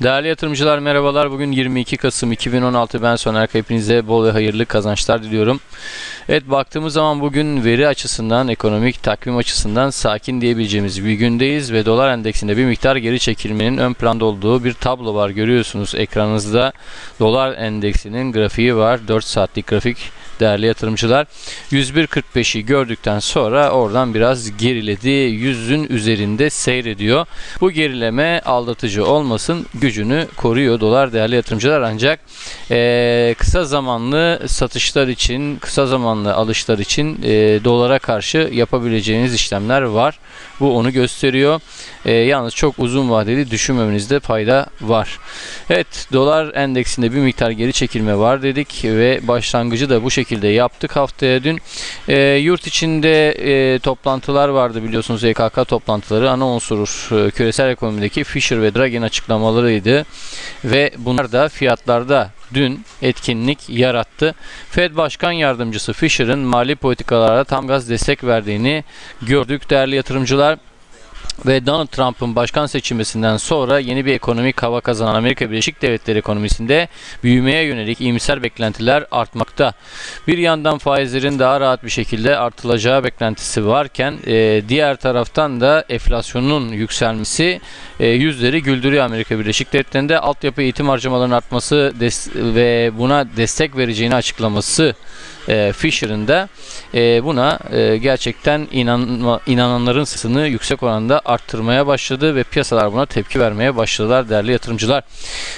Değerli yatırımcılar merhabalar. Bugün 22 Kasım 2016. Ben Soner. Hepinize bol ve hayırlı kazançlar diliyorum. Evet baktığımız zaman bugün veri açısından, ekonomik takvim açısından sakin diyebileceğimiz bir gündeyiz ve dolar endeksinde bir miktar geri çekilmenin ön planda olduğu bir tablo var. Görüyorsunuz ekranınızda dolar endeksinin grafiği var. 4 saatlik grafik değerli yatırımcılar. 101.45'i gördükten sonra oradan biraz geriledi. 100'ün üzerinde seyrediyor. Bu gerileme aldatıcı olmasın gücünü koruyor dolar değerli yatırımcılar ancak eee, kısa zamanlı satışlar için kısa zamanlı alışlar için eee, dolara karşı yapabileceğiniz işlemler var. Bu onu gösteriyor. Eee, yalnız çok uzun vadeli düşünmemenizde fayda var. Evet dolar endeksinde bir miktar geri çekilme var dedik ve başlangıcı da bu şekilde yaptık haftaya dün. Eee, yurt içinde eee, toplantılar vardı biliyorsunuz EKK toplantıları ana unsur eee, küresel ekonomideki Fisher ve Draghi'nin açıklamalarıydı ve bunlar da fiyatlarda dün etkinlik yarattı. Fed Başkan Yardımcısı Fisher'ın mali politikalara tam gaz destek verdiğini gördük değerli yatırımcılar ve Donald Trump'ın başkan seçilmesinden sonra yeni bir ekonomik hava kazanan Amerika Birleşik Devletleri ekonomisinde büyümeye yönelik iyimser beklentiler artmakta. Bir yandan faizlerin daha rahat bir şekilde artılacağı beklentisi varken e, diğer taraftan da enflasyonun yükselmesi e, yüzleri güldürüyor Amerika Birleşik Devletleri'nde. Altyapı eğitim harcamalarının artması ve buna destek vereceğini açıklaması e, Fisher'ın da e, buna e, gerçekten inanma, inananların sayısını yüksek oranda arttırmaya başladı ve piyasalar buna tepki vermeye başladılar değerli yatırımcılar.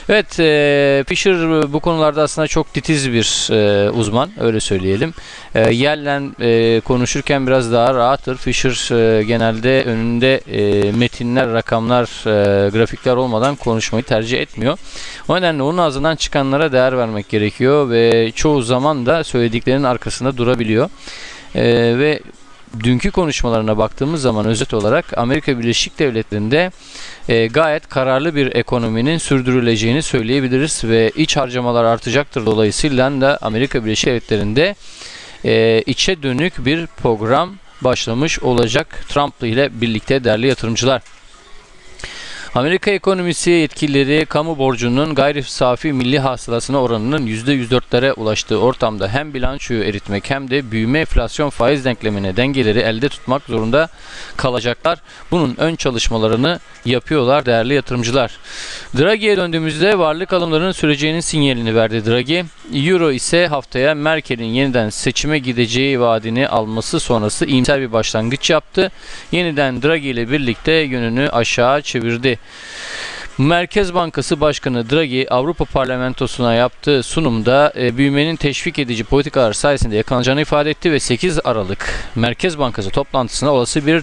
Evet e, Fisher bu konularda aslında çok titiz bir e, uzman öyle söyleyelim. E, Yellen e, konuşurken biraz daha rahattır. Fisher e, genelde önünde e, metinler, rakamlar, e, grafikler olmadan konuşmayı tercih etmiyor. O nedenle onun ağzından çıkanlara değer vermek gerekiyor ve çoğu zaman da söylediklerinin arkasında durabiliyor. Ee, ve dünkü konuşmalarına baktığımız zaman özet olarak Amerika Birleşik Devletleri'nde e, gayet kararlı bir ekonominin sürdürüleceğini söyleyebiliriz ve iç harcamalar artacaktır dolayısıyla da Amerika Birleşik Devletleri'nde e, içe dönük bir program başlamış olacak Trump ile birlikte değerli yatırımcılar. Amerika ekonomisi yetkilileri kamu borcunun gayri safi milli hasılasına oranının %104'lere ulaştığı ortamda hem bilançoyu eritmek hem de büyüme enflasyon faiz denklemine dengeleri elde tutmak zorunda kalacaklar. Bunun ön çalışmalarını yapıyorlar değerli yatırımcılar. Draghi'ye döndüğümüzde varlık alımlarının süreceğinin sinyalini verdi Draghi. Euro ise haftaya Merkel'in yeniden seçime gideceği vaadini alması sonrası iyimser bir başlangıç yaptı. Yeniden Draghi ile birlikte yönünü aşağı çevirdi. Merkez Bankası Başkanı Draghi Avrupa Parlamentosu'na yaptığı sunumda e, büyümenin teşvik edici politikalar sayesinde yakalanacağını ifade etti ve 8 Aralık Merkez Bankası toplantısında olası bir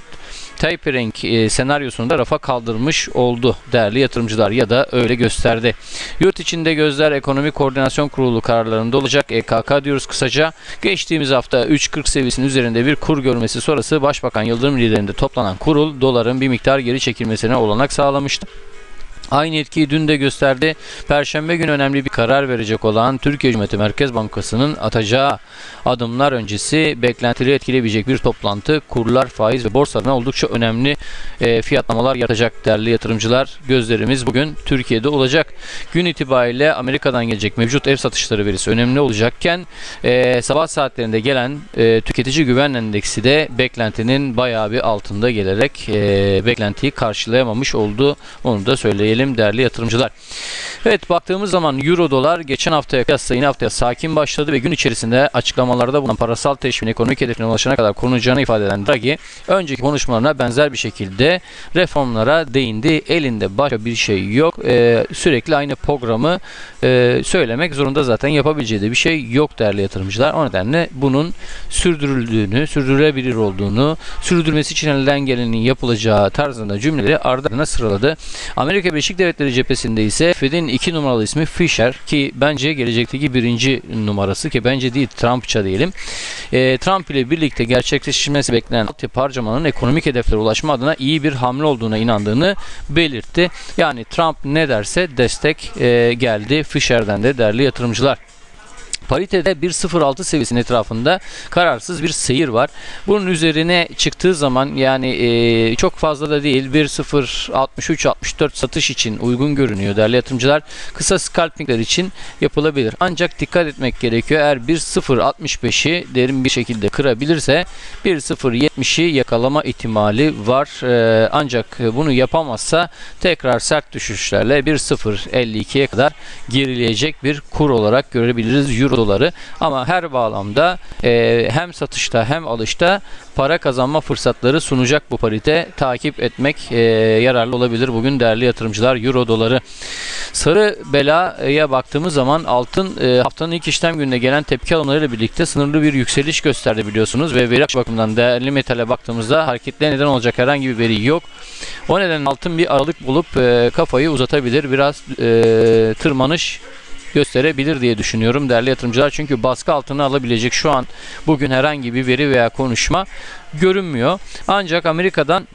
tapering e, senaryosunu da rafa kaldırmış oldu değerli yatırımcılar ya da öyle gösterdi. Yurt içinde gözler Ekonomi Koordinasyon Kurulu kararlarında olacak. EKK diyoruz kısaca. Geçtiğimiz hafta 3.40 seviyesinin üzerinde bir kur görmesi sonrası Başbakan Yıldırım liderinde toplanan kurul doların bir miktar geri çekilmesine olanak sağlamıştı. Aynı etkiyi dün de gösterdi. Perşembe günü önemli bir karar verecek olan Türkiye Cumhuriyeti Merkez Bankası'nın atacağı adımlar öncesi beklentileri etkileyebilecek bir toplantı kurlar, faiz ve borsadan oldukça önemli e, fiyatlamalar yaratacak değerli yatırımcılar. Gözlerimiz bugün Türkiye'de olacak. Gün itibariyle Amerika'dan gelecek mevcut ev satışları verisi önemli olacakken e, sabah saatlerinde gelen e, tüketici güven endeksi de beklentinin bayağı bir altında gelerek beklentiyi karşılayamamış oldu. Onu da söyleyelim değerli yatırımcılar. Evet baktığımız zaman euro dolar geçen haftaya kıyasla yine haftaya sakin başladı ve gün içerisinde açıklamalarda bulunan parasal teşviğin ekonomik hedefine ulaşana kadar korunacağını ifade eden Draghi önceki konuşmalarına benzer bir şekilde reformlara değindi. Elinde başka bir şey yok. Ee, sürekli aynı programı e, söylemek zorunda zaten yapabileceği de bir şey yok değerli yatırımcılar. O nedenle bunun sürdürüldüğünü, sürdürülebilir olduğunu, sürdürmesi için elinden gelenin yapılacağı tarzında cümleleri ardı ardına sıraladı. Amerika Birleşik Devletleri cephesinde ise Fed'in iki numaralı ismi Fisher ki bence gelecekteki birinci numarası ki bence değil Trumpça diyelim. E, Trump ile birlikte gerçekleşmesi beklenen altyapı harcamanın ekonomik hedeflere ulaşma adına iyi bir hamle olduğuna inandığını belirtti. Yani Trump ne derse destek e, geldi Fisher'den de değerli yatırımcılar. Paritede 1.06 seviyesinin etrafında kararsız bir seyir var. Bunun üzerine çıktığı zaman yani e, çok fazla da değil 1.063-64 satış için uygun görünüyor değerli yatırımcılar. Kısa scalpingler için yapılabilir. Ancak dikkat etmek gerekiyor. Eğer 1.065'i derin bir şekilde kırabilirse 1.070'i yakalama ihtimali var. E, ancak bunu yapamazsa tekrar sert düşüşlerle 1.052'ye kadar gerileyecek bir kur olarak görebiliriz Euro doları. Ama her bağlamda e, hem satışta hem alışta para kazanma fırsatları sunacak bu parite. Takip etmek e, yararlı olabilir bugün değerli yatırımcılar Euro doları. Sarı belaya baktığımız zaman altın e, haftanın ilk işlem gününe gelen tepki alımlarıyla birlikte sınırlı bir yükseliş gösterdi biliyorsunuz ve veri bakımından değerli metale baktığımızda hareketlere neden olacak herhangi bir veri yok. O nedenle altın bir aralık bulup e, kafayı uzatabilir. Biraz e, tırmanış gösterebilir diye düşünüyorum değerli yatırımcılar. Çünkü baskı altına alabilecek şu an bugün herhangi bir veri veya konuşma görünmüyor. Ancak Amerika'dan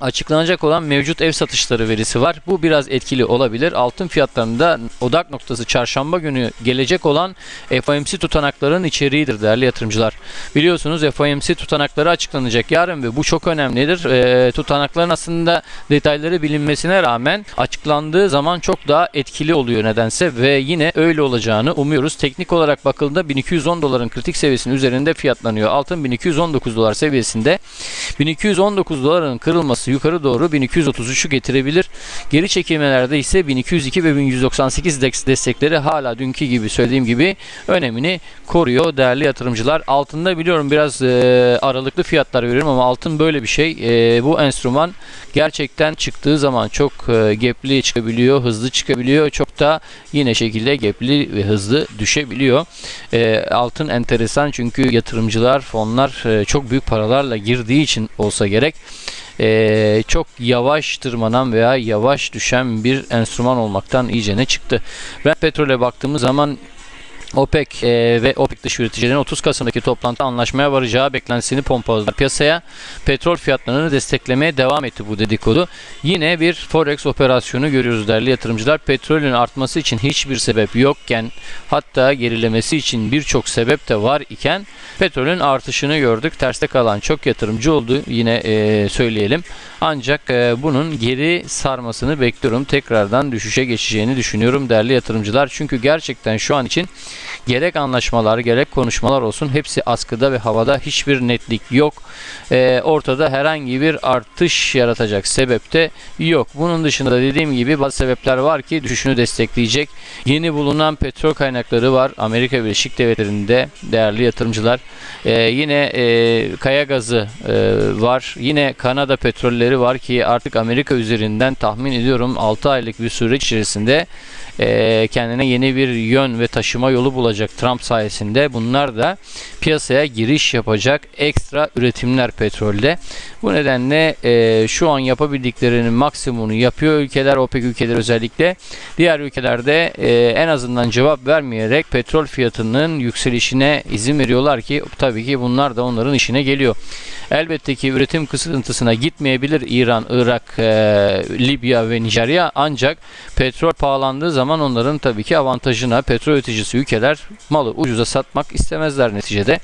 açıklanacak olan mevcut ev satışları verisi var. Bu biraz etkili olabilir. Altın fiyatlarında odak noktası çarşamba günü gelecek olan FOMC tutanakların içeriğidir değerli yatırımcılar. Biliyorsunuz FOMC tutanakları açıklanacak yarın ve bu çok önemlidir. E, tutanakların aslında detayları bilinmesine rağmen açıklandığı zaman çok daha etkili oluyor nedense ve yine öyle olacağını umuyoruz. Teknik olarak bakıldığında 1210 doların kritik seviyesinin üzerinde fiyatlanıyor. Altın 1219 dolar seviyesinde. 1219 doların kırılması yukarı doğru 1233'ü getirebilir. Geri çekilmelerde ise 1202 ve 1198 destekleri hala dünkü gibi söylediğim gibi önemini koruyor değerli yatırımcılar. Altında biliyorum biraz e, aralıklı fiyatlar veriyorum ama altın böyle bir şey. E, bu enstrüman gerçekten çıktığı zaman çok e, gepli çıkabiliyor, hızlı çıkabiliyor. Çok da yine şekilde gepli ve hızlı düşebiliyor. Altın enteresan çünkü yatırımcılar, fonlar çok büyük paralarla girdiği için olsa gerek e, çok yavaş tırmanan veya yavaş düşen bir enstrüman olmaktan iyice ne çıktı. Brent petrole baktığımız zaman OPEC e, ve OPEC dış üreticilerin 30 Kasım'daki toplantıda anlaşmaya varacağı beklentisini pompaladı. Piyasaya petrol fiyatlarını desteklemeye devam etti bu dedikodu. Yine bir forex operasyonu görüyoruz değerli yatırımcılar. Petrolün artması için hiçbir sebep yokken hatta gerilemesi için birçok sebep de var iken petrolün artışını gördük. Terste kalan çok yatırımcı oldu yine e, söyleyelim. Ancak e, bunun geri sarmasını bekliyorum. Tekrardan düşüşe geçeceğini düşünüyorum değerli yatırımcılar. Çünkü gerçekten şu an için gerek anlaşmalar gerek konuşmalar olsun hepsi askıda ve havada hiçbir netlik yok. E, ortada herhangi bir artış yaratacak sebep de yok. Bunun dışında da dediğim gibi bazı sebepler var ki düşüşünü destekleyecek. Yeni bulunan petrol kaynakları var. Amerika Birleşik Devletleri'nde değerli yatırımcılar. E, yine e, kaya gazı e, var. Yine Kanada petrolleri var ki artık Amerika üzerinden tahmin ediyorum 6 aylık bir süreç içerisinde e, kendine yeni bir yön ve taşıma yolu bulacak Trump sayesinde. Bunlar da piyasaya giriş yapacak ekstra üretimler petrolde. Bu nedenle e, şu an yapabildiklerinin maksimumunu yapıyor ülkeler, OPEC ülkeler özellikle. Diğer ülkelerde e, en azından cevap vermeyerek petrol fiyatının yükselişine izin veriyorlar ki tabii ki bunlar da onların işine geliyor. Elbette ki üretim kısıntısına gitmeyebilir İran, Irak, e, Libya ve Nijerya ancak petrol pahalandığı zaman onların tabii ki avantajına petrol üreticisi ülkeler malı ucuza satmak istemezler neticede.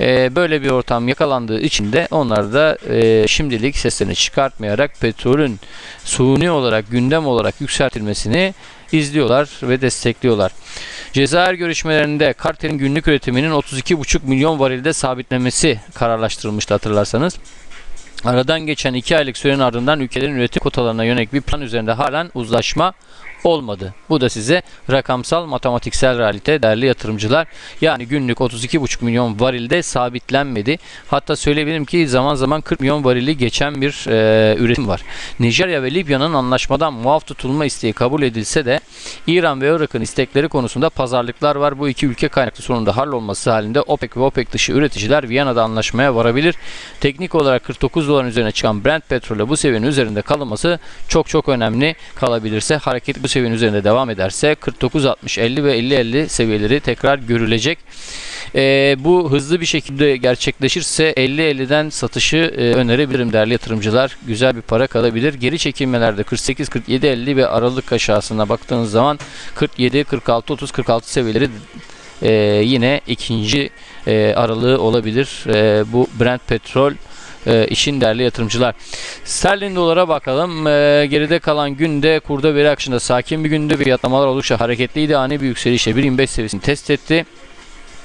E, böyle bir ortam yakalandığı için de onlar da e, şimdilik seslerini çıkartmayarak petrolün suni olarak gündem olarak yükseltilmesini izliyorlar ve destekliyorlar. Cezayir görüşmelerinde kartelin günlük üretiminin 32,5 milyon varilde sabitlemesi kararlaştırılmıştı hatırlarsanız. Aradan geçen 2 aylık sürenin ardından ülkelerin üretim kotalarına yönelik bir plan üzerinde halen uzlaşma olmadı. Bu da size rakamsal matematiksel realite değerli yatırımcılar. Yani günlük 32,5 milyon varilde sabitlenmedi. Hatta söyleyebilirim ki zaman zaman 40 milyon varili geçen bir e, üretim var. Nijerya ve Libya'nın anlaşmadan muaf tutulma isteği kabul edilse de İran ve Irak'ın istekleri konusunda pazarlıklar var. Bu iki ülke kaynaklı sorununda hallolması halinde OPEC ve OPEC dışı üreticiler Viyana'da anlaşmaya varabilir. Teknik olarak 49 doların üzerine çıkan Brent petrolü bu seviyenin üzerinde kalınması çok çok önemli kalabilirse hareket bu seviyenin üzerinde devam ederse 49 60 50 ve 50 50 seviyeleri tekrar görülecek. E, bu hızlı bir şekilde gerçekleşirse 50-50'den satışı e, önerebilirim değerli yatırımcılar. Güzel bir para kalabilir. Geri çekilmelerde 48 47 50 ve aralık aşağısına baktığınız zaman 47 46 30 46 seviyeleri e, yine ikinci e, aralığı olabilir. E, bu Brent petrol e, işin değerli yatırımcılar. Sterlin dolara bakalım. E, geride kalan günde kurda veri akışında sakin bir günde fiyatlamalar oldukça hareketliydi. Ani bir yükselişle 1.25 seviyesini test etti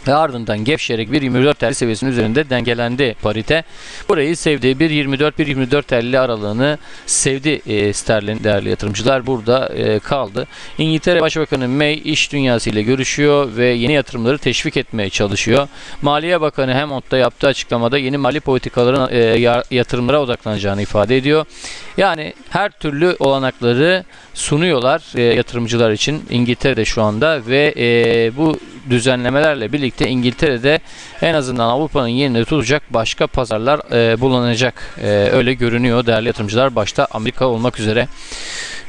ve ardından gevşeyerek 1.24 TL seviyesinin üzerinde dengelendi parite. Burayı sevdi. 1.24-1.24 aralığını sevdi e, sterlin değerli yatırımcılar. Burada e, kaldı. İngiltere Başbakanı May iş dünyası ile görüşüyor ve yeni yatırımları teşvik etmeye çalışıyor. Maliye Bakanı Hammond'da yaptığı açıklamada yeni mali politikaların e, ya- yatırımlara odaklanacağını ifade ediyor. Yani her türlü olanakları sunuyorlar e, yatırımcılar için İngiltere'de şu anda ve e, bu düzenlemelerle birlikte İngiltere'de en azından Avrupa'nın yerini tutacak başka pazarlar e, bulunacak. E, öyle görünüyor değerli yatırımcılar başta Amerika olmak üzere.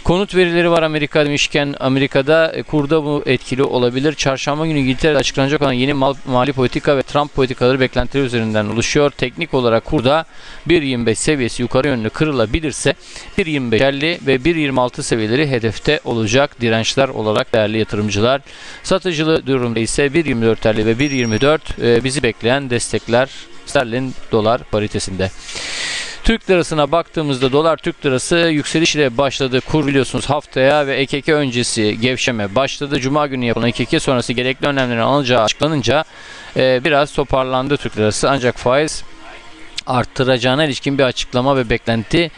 Konut verileri var Amerika demişken Amerika'da e, kurda bu etkili olabilir. Çarşamba günü İngiltere'de açıklanacak olan yeni mal, mali politika ve Trump politikaları beklentileri üzerinden oluşuyor. Teknik olarak kurda 1.25 seviyesi yukarı yönlü kırılabilirse 1.25.50 ve 1.26 seviyeleri hedefte olacak dirençler olarak değerli yatırımcılar. Satıcılı durumda ise 1.24.50 ve 1.24 e, bizi bekleyen destekler sterlin dolar paritesinde. Türk lirasına baktığımızda dolar Türk lirası yükselişle başladı. Kur biliyorsunuz haftaya ve EKK öncesi gevşeme başladı. Cuma günü yapılan EKK sonrası gerekli önlemlerin alınacağı açıklanınca e, biraz toparlandı Türk lirası. Ancak faiz arttıracağına ilişkin bir açıklama ve beklenti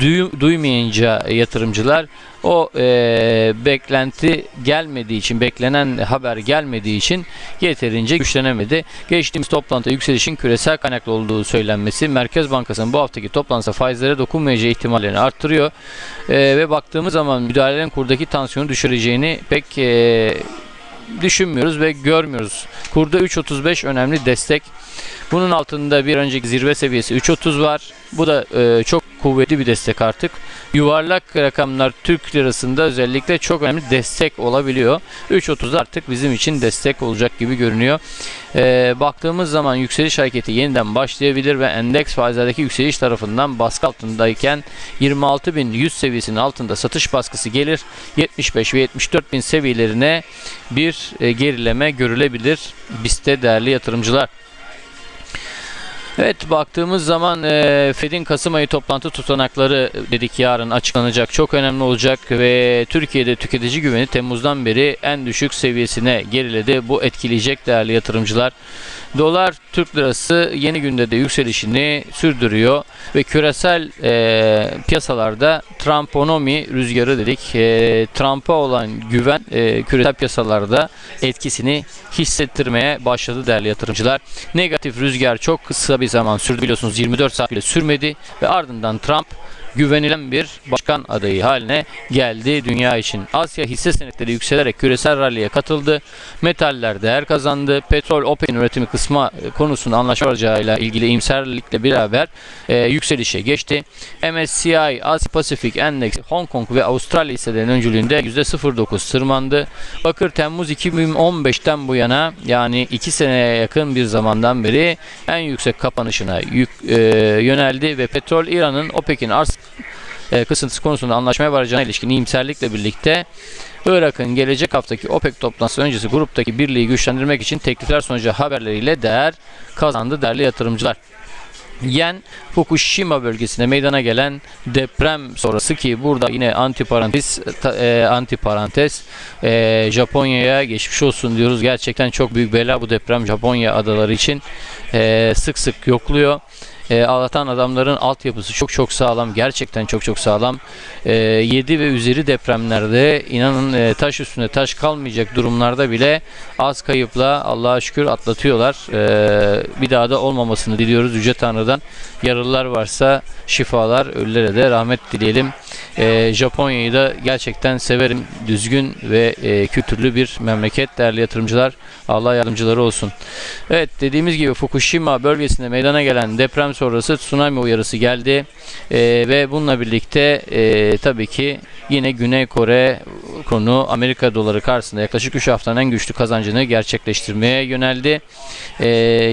duy- duymayınca yatırımcılar o e, beklenti gelmediği için beklenen haber gelmediği için yeterince güçlenemedi. Geçtiğimiz toplantıda yükselişin küresel kaynaklı olduğu söylenmesi Merkez Bankası'nın bu haftaki toplantıda faizlere dokunmayacağı ihtimallerini arttırıyor. E, ve baktığımız zaman müdahalelerin kurdaki tansiyonu düşüreceğini pek e, düşünmüyoruz ve görmüyoruz. Kurda 3.35 önemli destek. Bunun altında bir önceki zirve seviyesi 3.30 var. Bu da e, çok kuvvetli bir destek artık. Yuvarlak rakamlar Türk lirasında özellikle çok önemli destek olabiliyor. 3.30 artık bizim için destek olacak gibi görünüyor. E, baktığımız zaman yükseliş hareketi yeniden başlayabilir ve endeks faizlerdeki yükseliş tarafından baskı altındayken 26.100 seviyesinin altında satış baskısı gelir. 75 ve 74.000 seviyelerine bir e, gerileme görülebilir. BIST'te değerli yatırımcılar. Evet baktığımız zaman e, Fed'in Kasım ayı toplantı tutanakları dedik yarın açıklanacak. Çok önemli olacak ve Türkiye'de tüketici güveni Temmuz'dan beri en düşük seviyesine geriledi. Bu etkileyecek değerli yatırımcılar. Dolar Türk lirası yeni günde de yükselişini sürdürüyor ve küresel e, piyasalarda Trumponomi rüzgarı dedik. E, Trump'a olan güven e, küresel piyasalarda etkisini hissettirmeye başladı değerli yatırımcılar. Negatif rüzgar çok kısa bir zaman sürdü biliyorsunuz 24 saat bile sürmedi ve ardından Trump güvenilen bir başkan adayı haline geldi dünya için. Asya hisse senetleri yükselerek küresel ralliye katıldı. Metaller değer kazandı. Petrol OPEC'in üretimi kısma konusunda anlaşma varacağıyla ilgili iyimserlikle beraber e, yükselişe geçti. MSCI Asya Pasifik Endeksi Hong Kong ve Avustralya hisselerinin öncülüğünde %0.9 tırmandı. Bakır Temmuz 2015'ten bu yana yani 2 seneye yakın bir zamandan beri en yüksek kapanışına yük, e, yöneldi ve petrol İran'ın OPEC'in arz e, kısıntısı konusunda anlaşmaya varacağına ilişkin iyimserlikle birlikte Irak'ın gelecek haftaki OPEC toplantısı öncesi gruptaki birliği güçlendirmek için teklifler sonucu haberleriyle değer kazandı değerli yatırımcılar. Yen Fukushima bölgesinde meydana gelen deprem sonrası ki burada yine anti parantez ta- e, anti parantez e, Japonya'ya geçmiş olsun diyoruz. Gerçekten çok büyük bela bu deprem Japonya adaları için E, sık sık yokluyor. E, ağlatan adamların altyapısı çok çok sağlam. Gerçekten çok çok sağlam. E, 7 ve üzeri depremlerde inanın e, taş üstünde taş kalmayacak durumlarda bile az kayıpla Allah'a şükür atlatıyorlar. E, bir daha da olmamasını diliyoruz Yüce Tanrı'dan. Yaralılar varsa şifalar, ölülere de rahmet dileyelim. E, Japonya'yı da gerçekten severim. Düzgün ve e, kültürlü bir memleket değerli yatırımcılar. Allah yardımcıları olsun. Evet dediğimiz gibi Fukushima bölgesinde meydana gelen deprem sonrası tsunami uyarısı geldi. E, ve bununla birlikte e, tabii ki yine Güney Kore, konu Amerika doları karşısında yaklaşık 3 haftanın en güçlü kazancını gerçekleştirmeye yöneldi. E,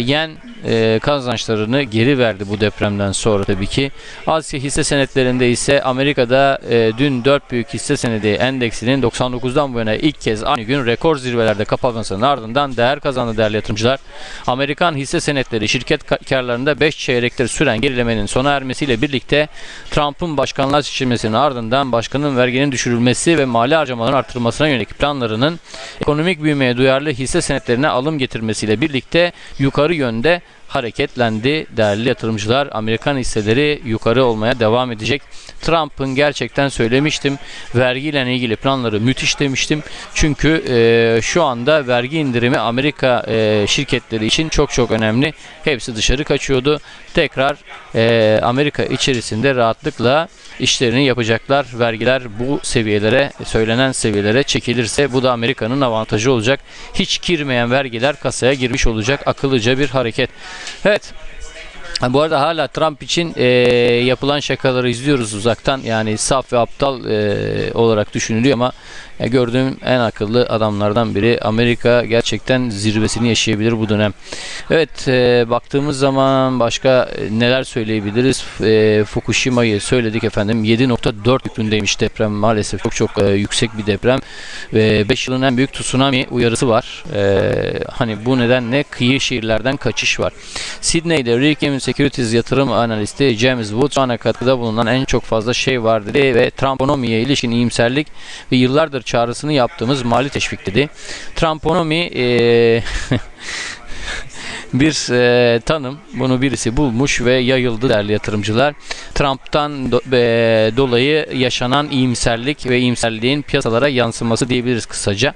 yen e, kazançlarını geri verdi bu depremden sonra tabii ki. Asya hisse senetlerinde ise Amerika'da e, dün 4 büyük hisse senedi endeksinin 99'dan bu yana ilk kez aynı gün rekor zirvelerde kapanmasının ardından değer kazandı değerli yatırımcılar. Amerikan hisse senetleri şirket ka- karlarında 5 çeyrektir süren gerilemenin sona ermesiyle birlikte Trump'ın başkanlığa seçilmesinin ardından başkanın verginin düşürülmesi ve mali harcamaların artırılmasına yönelik planlarının ekonomik büyümeye duyarlı hisse senetlerine alım getirmesiyle birlikte yukarı yönde hareketlendi. Değerli yatırımcılar Amerikan hisseleri yukarı olmaya devam edecek. Trump'ın gerçekten söylemiştim vergiyle ilgili planları müthiş demiştim. Çünkü e, şu anda vergi indirimi Amerika e, şirketleri için çok çok önemli. Hepsi dışarı kaçıyordu. Tekrar e, Amerika içerisinde rahatlıkla işlerini yapacaklar. Vergiler bu seviyelere, söylenen seviyelere çekilirse bu da Amerika'nın avantajı olacak. Hiç girmeyen vergiler kasaya girmiş olacak. Akıllıca bir hareket. Evet. Bu arada hala Trump için e, yapılan şakaları izliyoruz uzaktan. Yani saf ve aptal e, olarak düşünülüyor ama ya gördüğüm en akıllı adamlardan biri. Amerika gerçekten zirvesini yaşayabilir bu dönem. Evet e, baktığımız zaman başka e, neler söyleyebiliriz? E, Fukushima'yı söyledik efendim. 7.4 büyüklüğündeymiş deprem maalesef çok çok e, yüksek bir deprem. Ve 5 yılın en büyük tsunami uyarısı var. E, hani bu nedenle kıyı şehirlerden kaçış var. Sydney'de Rick Securities yatırım analisti James Wood şu ana katkıda bulunan en çok fazla şey var dedi ve Trumponomi'ye ilişkin iyimserlik ve yıllardır çağrısını yaptığımız mali teşvik dedi. Trumponomi eee bir e, tanım. Bunu birisi bulmuş ve yayıldı değerli yatırımcılar. Trump'tan do- e, dolayı yaşanan iyimserlik ve iyimserliğin piyasalara yansıması diyebiliriz kısaca.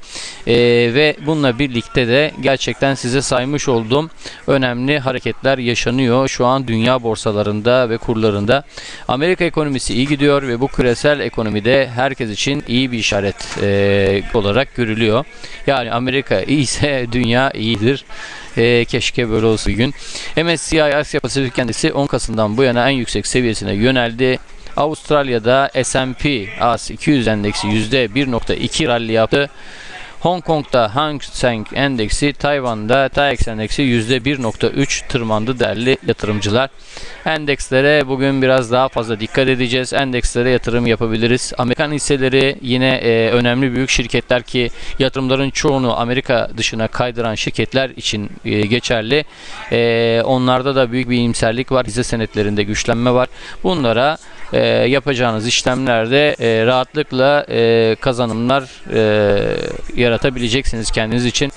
E, ve bununla birlikte de gerçekten size saymış olduğum önemli hareketler yaşanıyor şu an dünya borsalarında ve kurlarında. Amerika ekonomisi iyi gidiyor ve bu küresel ekonomide herkes için iyi bir işaret e, olarak görülüyor. Yani Amerika iyiyse dünya iyidir. E, keşke böyle olsa bir gün. MSCI Asya Pasifik kendisi 10 Kasım'dan bu yana en yüksek seviyesine yöneldi. Avustralya'da S&P AS 200 endeksi %1.2 rally yaptı. Hong Kong'da Hang Seng endeksi, Tayvan'da TAIEX endeksi %1.3 tırmandı değerli yatırımcılar. Endekslere bugün biraz daha fazla dikkat edeceğiz. Endekslere yatırım yapabiliriz. Amerikan hisseleri yine e, önemli büyük şirketler ki yatırımların çoğunu Amerika dışına kaydıran şirketler için e, geçerli. E, onlarda da büyük bir iyimserlik var. Hisse senetlerinde güçlenme var. Bunlara e, yapacağınız işlemlerde e, rahatlıkla e, kazanımlar e, yaratabileceksiniz kendiniz için.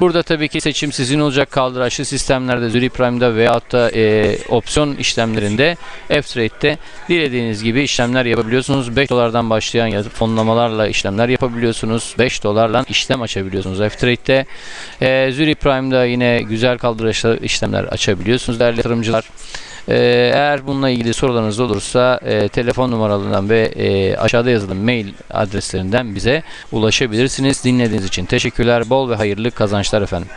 Burada tabii ki seçim sizin olacak kaldıraçlı sistemlerde Zürich Prime'da veyahut da e, opsiyon işlemlerinde F-Trade'de dilediğiniz gibi işlemler yapabiliyorsunuz. 5 dolardan başlayan fonlamalarla işlemler yapabiliyorsunuz. 5 dolarla işlem açabiliyorsunuz F-Trade'de. E, Zürich Prime'da yine güzel kaldıraçlı işlemler açabiliyorsunuz değerli yatırımcılar. Ee, eğer bununla ilgili sorularınız olursa e, telefon numaralarından ve e, aşağıda yazılan mail adreslerinden bize ulaşabilirsiniz. Dinlediğiniz için teşekkürler. Bol ve hayırlı kazançlar efendim.